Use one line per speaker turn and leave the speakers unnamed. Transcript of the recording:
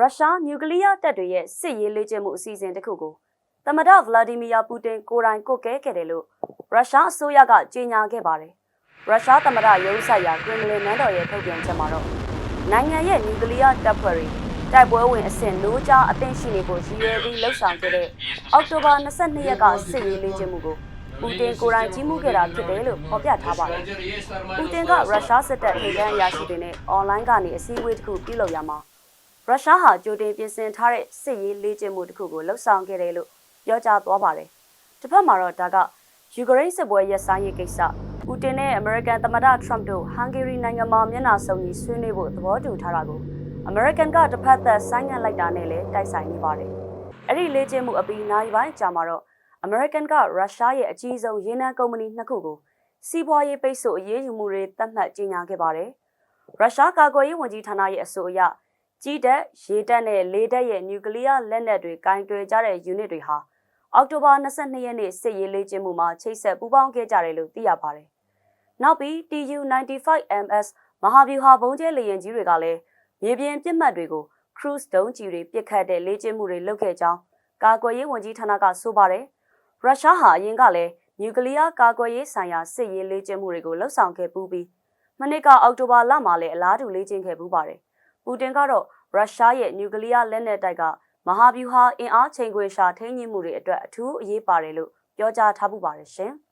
ရုရှားနျူကလ িয়ার တပ်တွေရဲ့စစ်ရေးလေ့ကျင့်မှုအစီအစဉ်တစ်ခုကိုသမ္မတဗလာဒီမီယာပူတင်ကိုယ်တိုင်ကုတ်ကဲခဲ့တယ်လို့ရုရှားအစိုးရကကြေညာခဲ့ပါတယ်။ရုရှားသမ္မတရုံးဆိုင်ရာကရင်မလင်နန်းတော်ရဲ့ထုတ်ပြန်ချက်မှာတော့နိုင်ငံရဲ့နျူကလ িয়ার တပ်ဖွဲ့တွေတိုက်ပွဲဝင်အဆင့်နိုးကြားအသင့်ရှိနေဖို့ရည်ရွယ်ပြီးလှုပ်ဆောင်ခဲ့တဲ့အောက်တိုဘာ22ရက်ကစစ်ရေးလေ့ကျင့်မှုကိုပူတင်ကိုယ်တိုင်ကြီးမှုခဲ့တာဖြစ်တယ်လို့ဖော်ပြထားပါတယ်။ပူတင်ကရုရှားစစ်တပ်ထိပ်တန်းအရာရှိတွေနဲ့အွန်လိုင်းကနေအစည်းအဝေးတစ်ခုပြုလုပ်ရမှာ ရုရှားဟာကြိုတင်ပြင်ဆင်ထားတဲ့စစ်ရေးလေ့ကျင့်မှုတစ်ခုကိုလှုပ်ဆောင်ခဲ့တယ်လို့ပြောကြားသွားပါတယ်။တစ်ဖက်မှာတော့ဒါကယူကရိန်းစစ်ပွဲရပ်ဆိုင်းရေးကိစ္စပူတင်နဲ့အမေရိကန်သမ္မတထရမ့်တို့ဟန်ဂေရီနိုင်ငံမှာမျက်နှာစုံညီဆွေးနွေးဖို့သဘောတူထားတာကိုအမေရိကန်ကတစ်ဖက်သက်ဆိုင်းငံ့လိုက်တာနဲ့လည်းတိုက်ဆိုင်နေပါတယ်။အဲ့ဒီလေ့ကျင့်မှုအပြီးနိုင်ပိုင်းကြာမှာတော့အမေရိကန်ကရုရှားရဲ့အကြီးဆုံးရေနံကုမ္ပဏီနှစ်ခုကိုစီးပွားရေးပိတ်ဆို့အရေးယူမှုတွေသတ်မှတ်ကြေညာခဲ့ပါတယ်။ရုရှားကာကွယ်ရေးဝန်ကြီးဌာနရဲ့အဆိုအရ ကြီးတက်ရေတက်နဲ့လေတက်ရဲ့နျူကလ িয়ার လက်နက်တွေကင်တွယ်ကြတဲ့ unit တွေဟာအောက်တိုဘာ22ရက်နေ့စစ်ရေးလေ့ကျင့်မှုမှာချိတ်ဆက်ပူးပေါင်းခဲ့ကြတယ်လို့သိရပါတယ်။နောက်ပြီး TU95MS မဟာဗျူဟာဘုံကျဲလေယာဉ်ကြီးတွေကလည်းမြေပြင်ပြစ်မှတ်တွေကို cruise ဒုံးကျည်တွေပစ်ခတ်တဲ့လေ့ကျင့်မှုတွေလုပ်ခဲ့ကြောင်းကာကွယ်ရေးဝန်ကြီးဌာနကဆိုပါတယ်။ရုရှားဟာအရင်ကလည်းနျူကလ িয়ার ကာကွယ်ရေးဆိုင်ရာစစ်ရေးလေ့ကျင့်မှုတွေကိုလှုပ်ဆောင်ခဲ့ပူးပြီးမနစ်ကအောက်တိုဘာလမှာလည်းအလားတူလေ့ကျင့်ခဲ့ပူးပါတယ်။ ပူတင်ကတော့ရုရှားရဲ့နျူကလ িয়ার လက်နက်တိုက်ကမဟာဗျူဟာအင်အားချိန်ခွင်ရှာထိန်းညှိမှုတွေအတွက်အထူးအရေးပါတယ်လို့ပြောကြားထားပူပါတယ်ရှင်။